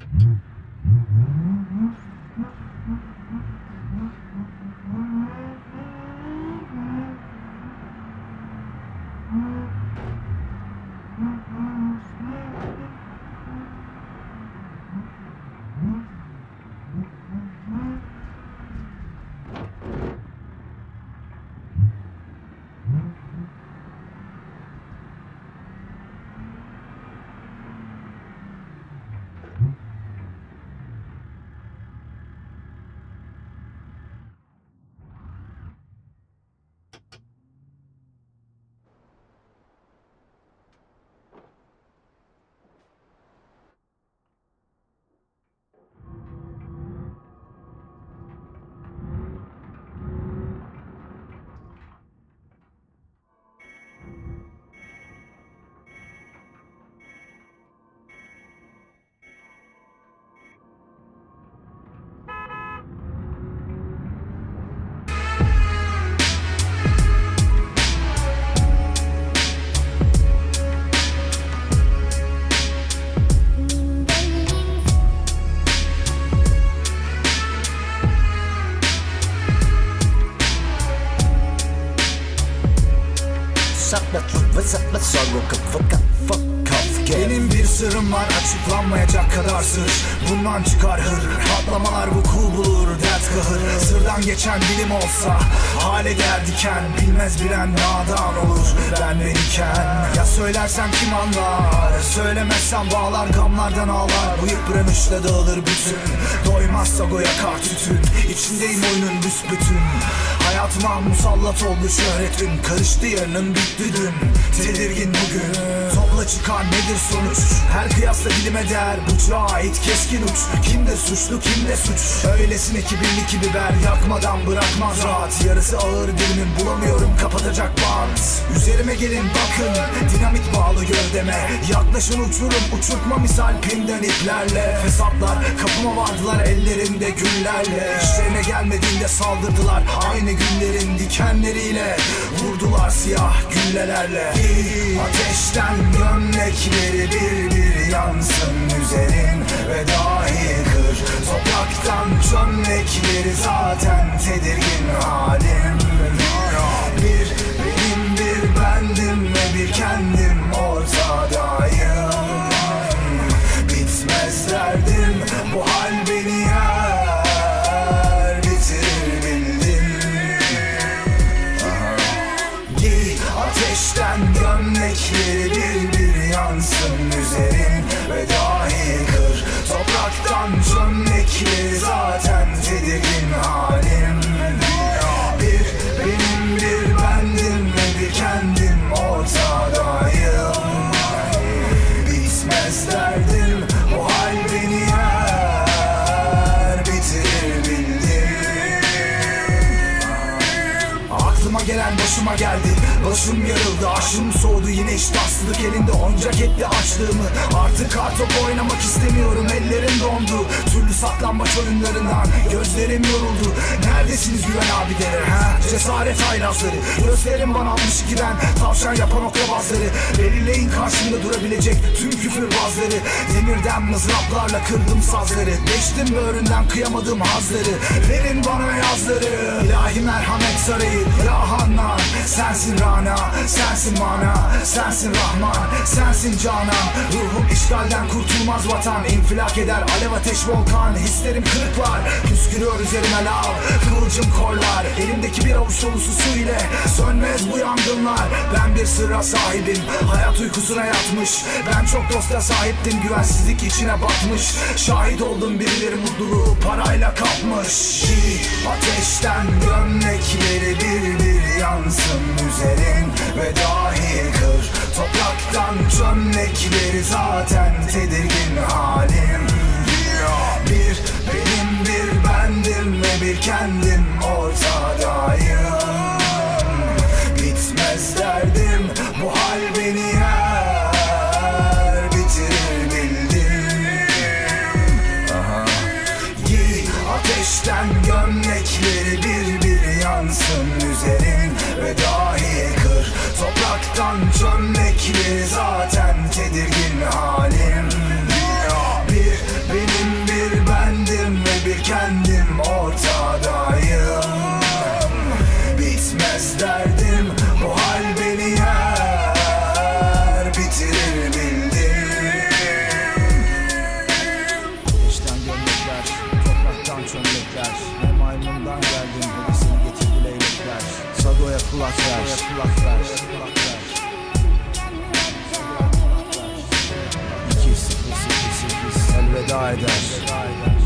Mm-hmm. Sắp bắt soi ngô cực với cặp Benim bir sırrım var açıklanmayacak kadar sır. Bundan çıkar hır Patlamalar vuku bulur dert kahır. Sırdan geçen bilim olsa Hale gel diken. Bilmez bilen nadan olur Ben beniken Ya söylersem kim anlar Söylemezsem bağlar gamlardan ağlar. Bu yıpranışla dağılır bütün. Doymazsa goya kar tütün. İçindeyim oyunun büsbütün. Hayatıma musallat oldu şöhretin. Karıştı yarının bitti dün. Tedirgin bugün. Topla çıkar nedir sonuç Her kıyasla dilime değer Buçuğa ait keskin uç. Kimde suçlu kimde suç. Öylesine kibirli ki biber Yakmadan bırakmaz rahat. Yarısı ağır dilimin bulamıyorum kapatacak bant. Üzerime gelin bakın Dinamit bağlı gövdeme. Yaklaşın uçurum uçurtma misal pinden iplerle. Fesatlar kapıma vardılar ellerinde güllerle. İşlerine gelmediğinde saldırdılar Aynı günlerin dikenleriyle. Vurdular siyah güllelerle. Ateşten gömlekleri bir bir yansın üzerin Ve dahi kır. Topraktan çömlekleri zaten tedirgin halim. Bir benim bir bendim ve bir kendim ortadayım. Bitmez derdim bu hal beni yer Bitirir bildim. Ateşten gömlekleri bir yansın üzerin Ve dahi kır. Topraktan çömlekleri zaten tedirgin halim Aklıma gelen başıma geldi. Başım yarıldı aşım soğudu. Yine iştahsızlık elinde Oncak etti açlığımı Artık kartop oynamak istemiyorum ellerim dondu. Türlü saklanmaç oyunlarından gözlerim yoruldu Neredesiniz güven abileri ha? Cesaret haylazları. Gözlerim bana almış giden Tavşan yapan oklabazları Belirleyin karşımda durabilecek tüm küfürbazları Demirden mızraplarla kırdım sazları. Geçtim böğründen kıyamadım hazları. Verin bana yazları. İlahi merhamet sarayı. Ya Hannan Sensin Rana Sensin mana Sensin Rahman Sensin Canan. Ruhum işgalden kurtulmaz vatan. İnfilak eder alev ateş volkan. Hislerim kırıklar Püskürüyor üzerime lav Kıvılcım korlar Elimdeki bir avuç dolusu su ile Sönmez bu yangınlar. Ben bir sırra sahibim Hayat uykusuna yatmış. Ben çok dosta sahiptim Güvensizlik içine batmış. Şahit oldum birileri mutluluğu parayla kapmış. Ateşten gömlekleri bir bir yansın üzerin Ve dahi kır Topraktan çömlekleri zaten tedirgin halim bir kendim ortadayım. Bitmez derdim bu hal beni yer. Bitirir bildim Giy ateşten gömlekleri bir bir yansın kulak ver İkiz Elveda eder